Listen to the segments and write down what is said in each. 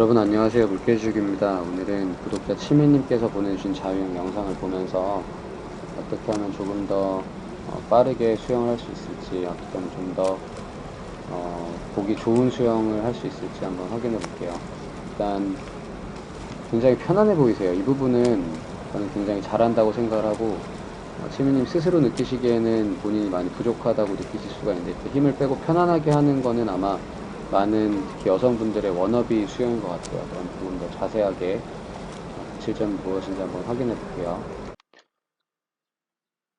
여러분 안녕하세요. 물개죽입니다. 오늘은 구독자 치매님께서 보내주신 자유형 영상을 보면서 어떻게 하면 조금 더 어, 빠르게 수영을 할 수 있을지 어떻게 하면 좀더 어, 보기 좋은 수영을 할 수 있을지 한번 확인해 볼게요. 일단 굉장히 편안해 보이세요. 이 부분은 저는 굉장히 잘한다고 생각을 하고 어, 치매님 스스로 느끼시기에는 본인이 많이 부족하다고 느끼실 수가 있는데 이렇게 힘을 빼고 편안하게 하는 거는 아마 많은 특히 여성분들의 워너비 수영인 것 같아요. 조금 더 자세하게 실점 무엇인지 한번 확인해 볼게요.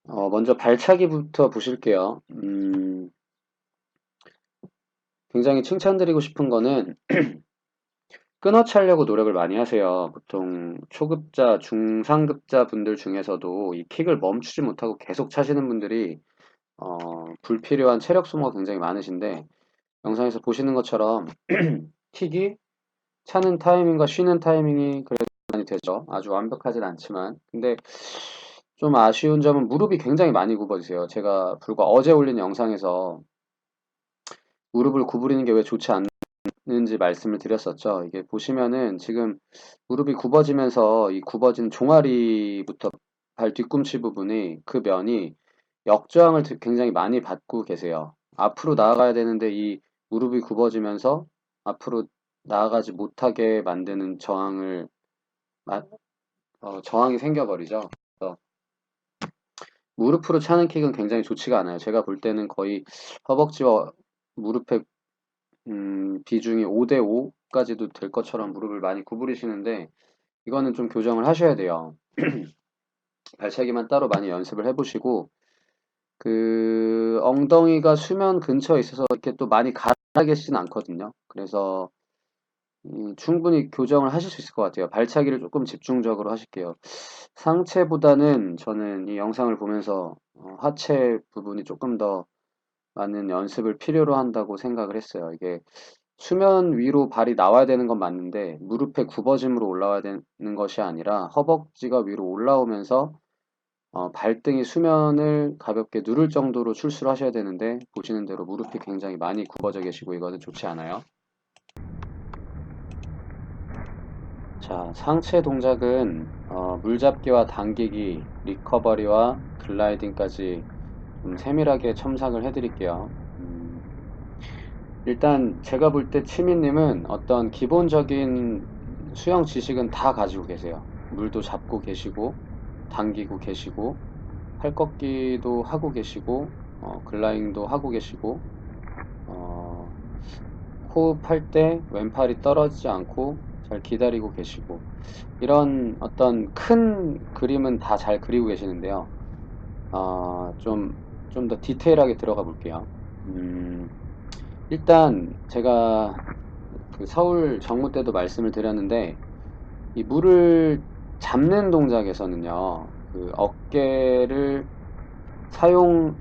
어, 먼저 발차기부터 보실게요. 음, 굉장히 칭찬드리고 싶은 거는 끊어차려고 노력을 많이 하세요. 보통 초급자, 중상급자 분들 중에서도 이 킥을 멈추지 못하고 계속 차시는 분들이 어, 불필요한 체력 소모가 굉장히 많으신데 영상에서 보시는 것처럼 킥이 차는 타이밍과 쉬는 타이밍이 그래도 많이 되죠. 아주 완벽하진 않지만. 근데 좀 아쉬운 점은 무릎이 굉장히 많이 굽어지세요. 제가 불과 어제 올린 영상에서 무릎을 구부리는 게 왜 좋지 않는지 말씀을 드렸었죠. 이게 보시면은 지금 무릎이 굽어지면서 이 굽어진 종아리부터 발 뒤꿈치 부분이 그 면이 역저항을 굉장히 많이 받고 계세요. 앞으로 나아가야 되는데 이 무릎이 굽어지면서 앞으로 나아가지 못하게 만드는 저항을 어, 저항이 생겨버리죠. 무릎으로 차는 킥은 굉장히 좋지가 않아요. 제가 볼 때는 거의 허벅지와 무릎의 음, 비중이 5대 5까지도 될 것처럼 무릎을 많이 구부리시는데 이거는 좀 교정을 하셔야 돼요. 발차기만 따로 많이 연습을 해보시고 그 엉덩이가 수면 근처에 있어서 이렇게 또 많이 가라 계시진 않거든요. 그래서 음, 충분히 교정을 하실 수 있을 것 같아요. 발차기를 조금 집중적으로 하실게요. 상체보다는 저는 이 영상을 보면서 어, 하체 부분이 조금 더 많은 연습을 필요로 한다고 생각을 했어요. 이게 수면 위로 발이 나와야 되는 건 맞는데 무릎의 굽어짐으로 올라와야 되는 것이 아니라 허벅지가 위로 올라오면서 어, 발등이 수면을 가볍게 누를 정도로 출수를 하셔야 되는데 보시는 대로 무릎이 굉장히 많이 굽어져 계시고 이거는 좋지 않아요. 자, 상체 동작은 어, 물잡기와 당기기, 리커버리와 글라이딩까지 좀 세밀하게 첨삭을 해드릴게요. 음, 일단 제가 볼 때 치미님은 어떤 기본적인 수영 지식은 다 가지고 계세요. 물도 잡고 계시고 당기고 계시고 팔 꺾기도 하고 계시고 어, 글라잉도 하고 계시고 어, 호흡할 때 왼팔이 떨어지지 않고 잘 기다리고 계시고 이런 어떤 큰 그림은 다 잘 그리고 계시는데요. 어, 좀좀 더 디테일하게 들어가 볼게요. 음, 일단 제가 그 서울 정무 때도 말씀을 드렸는데 이 물을 잡는 동작에서는요, 그 어깨를 사용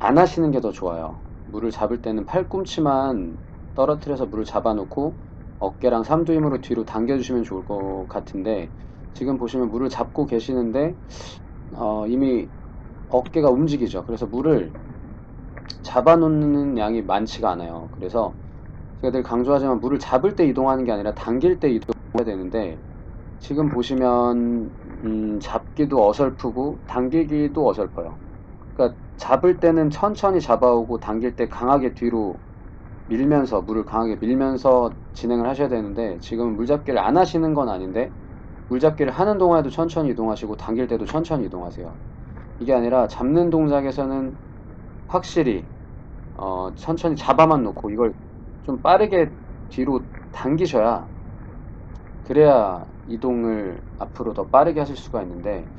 안 하시는 게 더 좋아요. 물을 잡을 때는 팔꿈치만 떨어뜨려서 물을 잡아놓고 어깨랑 삼두 힘으로 뒤로 당겨주시면 좋을 것 같은데 지금 보시면 물을 잡고 계시는데 어, 이미 어깨가 움직이죠. 그래서 물을 잡아놓는 양이 많지가 않아요. 그래서 제가 늘 강조하지만 물을 잡을 때 이동하는 게 아니라 당길 때 이동해야 되는데 지금 보시면 음, 잡기도 어설프고 당기기도 어설퍼요. 그러니까 잡을 때는 천천히 잡아오고 당길 때 강하게 뒤로 밀면서 물을 강하게 밀면서 진행을 하셔야 되는데 지금 물잡기를 안 하시는 건 아닌데 물잡기를 하는 동안에도 천천히 이동하시고 당길 때도 천천히 이동하세요. 이게 아니라 잡는 동작에서는 확실히 어, 천천히 잡아만 놓고 이걸 좀 빠르게 뒤로 당기셔야 그래야 이동을 앞으로 더 빠르게 하실 수가 있는데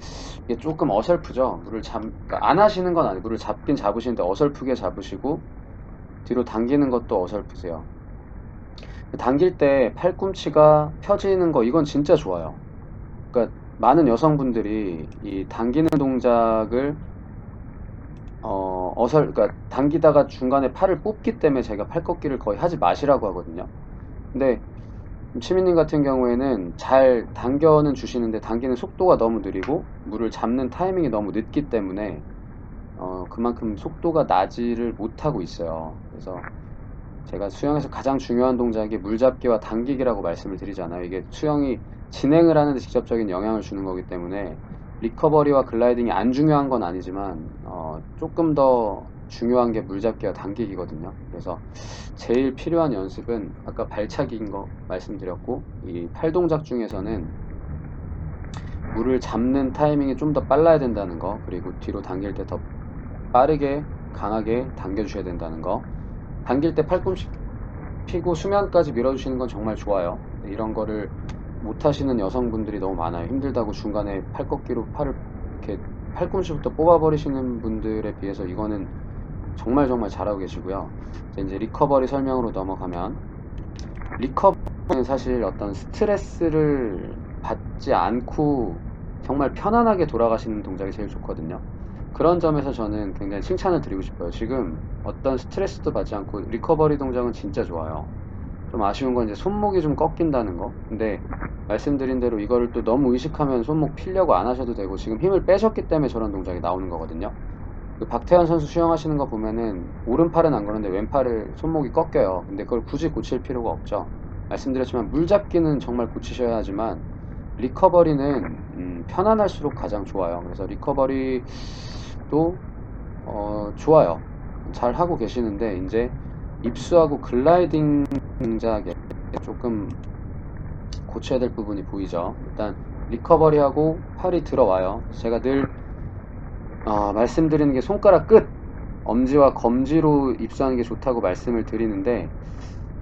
이게 조금 어설프죠. 물을 잡, 그러니까 안 하시는 건 아니고 물을 잡긴 잡으시는데 어설프게 잡으시고 뒤로 당기는 것도 어설프세요. 당길 때 팔꿈치가 펴지는 거 이건 진짜 좋아요. 그러니까 많은 여성분들이 이 당기는 동작을 어, 어설, 그러니까 당기다가 중간에 팔을 뽑기 때문에 제가 팔 꺾기를 거의 하지 마시라고 하거든요. 근데 치민님 같은 경우에는 잘 당겨는 주시는데 당기는 속도가 너무 느리고 물을 잡는 타이밍이 너무 늦기 때문에 어, 그만큼 속도가 나지를 못하고 있어요. 그래서 제가 수영에서 가장 중요한 동작이 물잡기와 당기기라고 말씀을 드리잖아요. 이게 수영이 진행을 하는데 직접적인 영향을 주는 거기 때문에 리커버리와 글라이딩이 안 중요한 건 아니지만 어, 조금 더 중요한 게 물잡기와 당기기거든요. 그래서 제일 필요한 연습은 아까 발차기인 거 말씀드렸고 이 팔 동작 중에서는 물을 잡는 타이밍이 좀 더 빨라야 된다는 거 그리고 뒤로 당길 때 더 빠르게 강하게 당겨주셔야 된다는 거. 당길 때 팔꿈치 피고 수면까지 밀어주시는 건 정말 좋아요. 이런 거를 못하시는 여성분들이 너무 많아요. 힘들다고 중간에 팔 꺾기로 팔을 이렇게 팔꿈치부터 뽑아버리시는 분들에 비해서 이거는 정말 정말 잘하고 계시고요 이제 리커버리 설명으로 넘어가면 리커버리는 사실 어떤 스트레스를 받지 않고 정말 편안하게 돌아가시는 동작이 제일 좋거든요. 그런 점에서 저는 굉장히 칭찬을 드리고 싶어요. 지금 어떤 스트레스도 받지 않고 리커버리 동작은 진짜 좋아요. 좀 아쉬운 건 이제 손목이 좀 꺾인다는 거. 근데 말씀드린 대로 이거를 또 너무 의식하면 손목 필려고 안 하셔도 되고 지금 힘을 빼셨기 때문에 저런 동작이 나오는 거거든요. 그 박태환 선수 수영하시는 거 보면은 오른팔은 안 그러는데 왼팔을 손목이 꺾여요. 근데 그걸 굳이 고칠 필요가 없죠. 말씀드렸지만 물 잡기는 정말 고치셔야 하지만 리커버리는 음, 편안할수록 가장 좋아요. 그래서 리커버리도 어, 좋아요. 잘 하고 계시는데 이제 입수하고 글라이딩 동작에 조금 고쳐야 될 부분이 보이죠. 일단 리커버리하고 팔이 들어와요. 제가 늘 어, 말씀드리는 게 손가락 끝 엄지와 검지로 입수하는 게 좋다고 말씀을 드리는데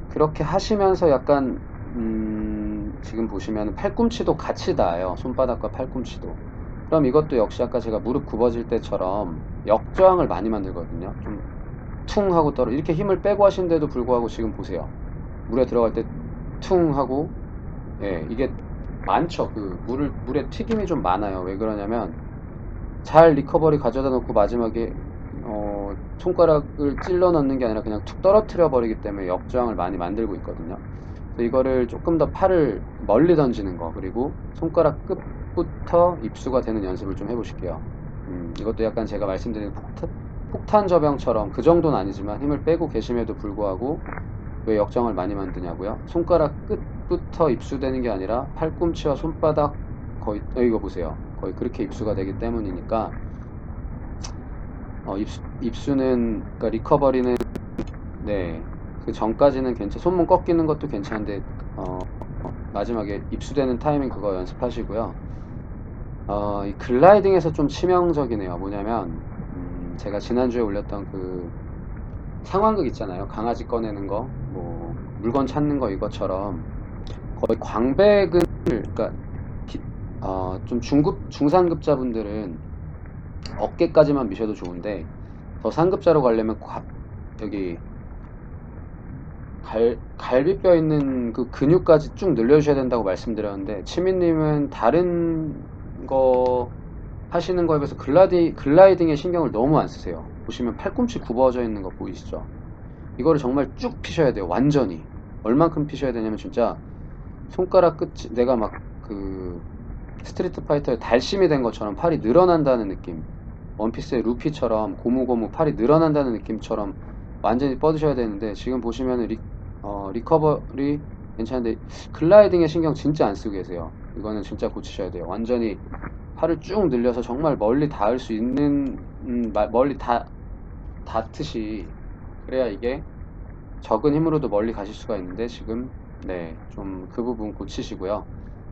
그렇게 하시면서 약간 음, 지금 보시면 팔꿈치도 같이 닿아요. 손바닥과 팔꿈치도. 그럼 이것도 역시 아까 제가 무릎 굽어질 때처럼 역저항을 많이 만들거든요. 좀 퉁 하고 떨어 이렇게 힘을 빼고 하시는데도 불구하고 지금 보세요. 물에 들어갈 때 퉁 하고 예, 이게 많죠. 그 물을 물에 튀김이 좀 많아요. 왜 그러냐면 잘 리커버리 가져다 놓고 마지막에 어, 손가락을 찔러 넣는 게 아니라 그냥 툭 떨어뜨려 버리기 때문에 역저항을 많이 만들고 있거든요. 그래서 이거를 조금 더 팔을 멀리 던지는 거 그리고 손가락 끝부터 입수가 되는 연습을 좀 해보실게요. 음, 이것도 약간 제가 말씀드린 폭탄, 폭탄 저병처럼 그 정도는 아니지만 힘을 빼고 계심에도 불구하고 왜 역정을 많이 만드냐고요? 손가락 끝부터 입수되는 게 아니라 팔꿈치와 손바닥 거의 어, 이거 보세요. 거의 그렇게 입수가 되기 때문이니까 어, 입수, 입수는 그러니까 리커버리는 네. 그 전까지는 괜찮 손목 꺾이는 것도 괜찮은데 어, 어, 마지막에 입수되는 타이밍 그거 연습하시고요. 어, 이 글라이딩에서 좀 치명적이네요. 뭐냐면 음, 제가 지난주에 올렸던 그 상황극 있잖아요. 강아지 꺼내는 거, 뭐 물건 찾는 거 이것처럼 거의 광배근을 그러니까 기- 어, 좀 중급 중상급자분들은 어깨까지만 미셔도 좋은데 더 상급자로 가려면 과- 여기 갈, 갈비뼈 있는 그 근육까지 쭉 늘려주셔야 된다고 말씀드렸는데 치민님은 다른 거 하시는 거에 비해서 글라디, 글라이딩에 신경을 너무 안 쓰세요. 보시면 팔꿈치 굽어져 있는 거 보이시죠? 이거를 정말 쭉 피셔야 돼요. 완전히. 얼만큼 피셔야 되냐면 진짜 손가락 끝이 내가 막 그 스트리트 파이터의 달심이 된 것처럼 팔이 늘어난다는 느낌. 원피스의 루피처럼 고무고무 팔이 늘어난다는 느낌처럼 완전히 뻗으셔야 되는데 지금 보시면은 리, 어, 리커버리 괜찮은데 글라이딩에 신경 진짜 안 쓰고 계세요. 이거는 진짜 고치셔야 돼요. 완전히 팔을 쭉 늘려서 정말 멀리 닿을 수 있는 음, 마- 멀리 닿 닿듯이 그래야 이게 적은 힘으로도 멀리 가실 수가 있는데 지금 네 좀 그 부분 고치시고요.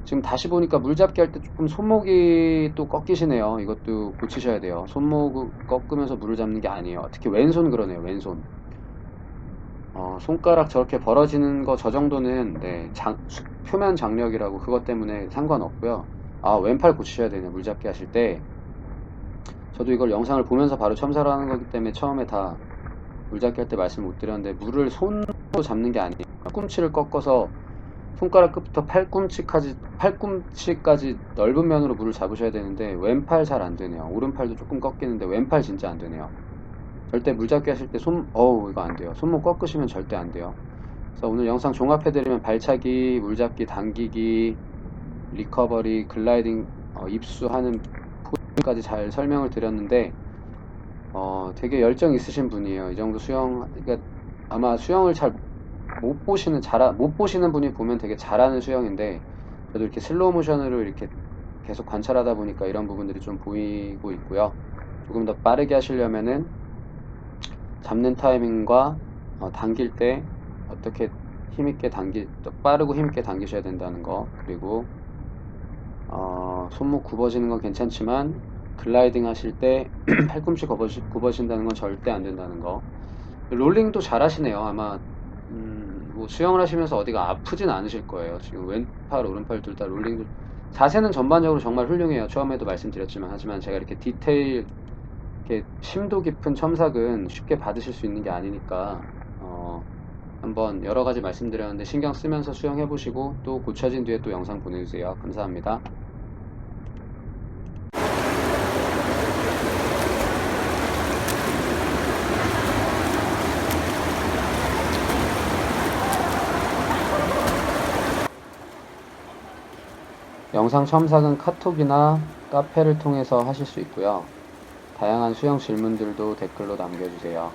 지금 다시 보니까 물잡기 할 때 조금 손목이 또 꺾이시네요. 이것도 고치셔야 돼요. 손목 꺾으면서 물을 잡는 게 아니에요. 특히 왼손 그러네요. 왼손. 어, 손가락 저렇게 벌어지는 거 저 정도는 네, 장- 수- 표면 장력이라고 그것 때문에 상관없고요. 아, 왼팔 고치셔야 되네요. 물잡기 하실 때. 저도 이걸 영상을 보면서 바로 첨사를 하는 거기 때문에 처음에 다 물잡기 할 때 말씀 못 드렸는데 물을 손으로 잡는 게 아니에요. 팔꿈치를 꺾어서 손가락 끝부터 팔꿈치까지 팔꿈치까지 넓은 면으로 물을 잡으셔야 되는데 왼팔 잘 안 되네요. 오른팔도 조금 꺾이는데 왼팔 진짜 안 되네요. 절대 물 잡기 하실 때 손, 어우, 이거 안 돼요. 손목 꺾으시면 절대 안 돼요. 그래서 오늘 영상 종합해 드리면 발차기, 물 잡기, 당기기, 리커버리, 글라이딩, 어, 입수하는 포인트까지 잘 설명을 드렸는데, 어, 되게 열정 있으신 분이에요. 이 정도 수영, 그러니까 아마 수영을 잘 못 보시는 잘못 보시는 분이 보면 되게 잘하는 수영인데 저도 이렇게 슬로우 모션으로 이렇게 계속 관찰하다 보니까 이런 부분들이 좀 보이고 있고요. 조금 더 빠르게 하시려면은 잡는 타이밍과 어, 당길 때 어떻게 힘있게 당기 또 빠르고 힘있게 당기셔야 된다는 거. 그리고 어, 손목 굽어지는 건 괜찮지만 글라이딩 하실 때 팔꿈치 굽어지, 굽어진다는 건 절대 안 된다는 거. 롤링도 잘 하시네요. 아마 음, 뭐 수영을 하시면서 어디가 아프진 않으실 거예요 지금 왼팔 오른팔 둘 다 롤링도 자세는 전반적으로 정말 훌륭해요 처음에도 말씀드렸지만 하지만 제가 이렇게 디테일 이렇게 심도 깊은 첨삭은 쉽게 받으실 수 있는 게 아니니까 어, 한번 여러 가지 말씀드렸는데 신경 쓰면서 수영해 보시고 또 고쳐진 뒤에 또 영상 보내주세요. 감사합니다. 영상 첨삭은 카톡이나 카페를 통해서 하실 수 있고요. 다양한 수영 질문들도 댓글로 남겨주세요.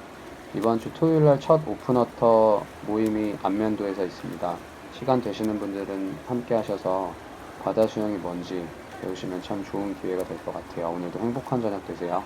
이번 주 토요일 날 첫 오픈워터 모임이 안면도에서 있습니다. 시간 되시는 분들은 함께 하셔서 바다 수영이 뭔지 배우시면 참 좋은 기회가 될 것 같아요. 오늘도 행복한 저녁 되세요.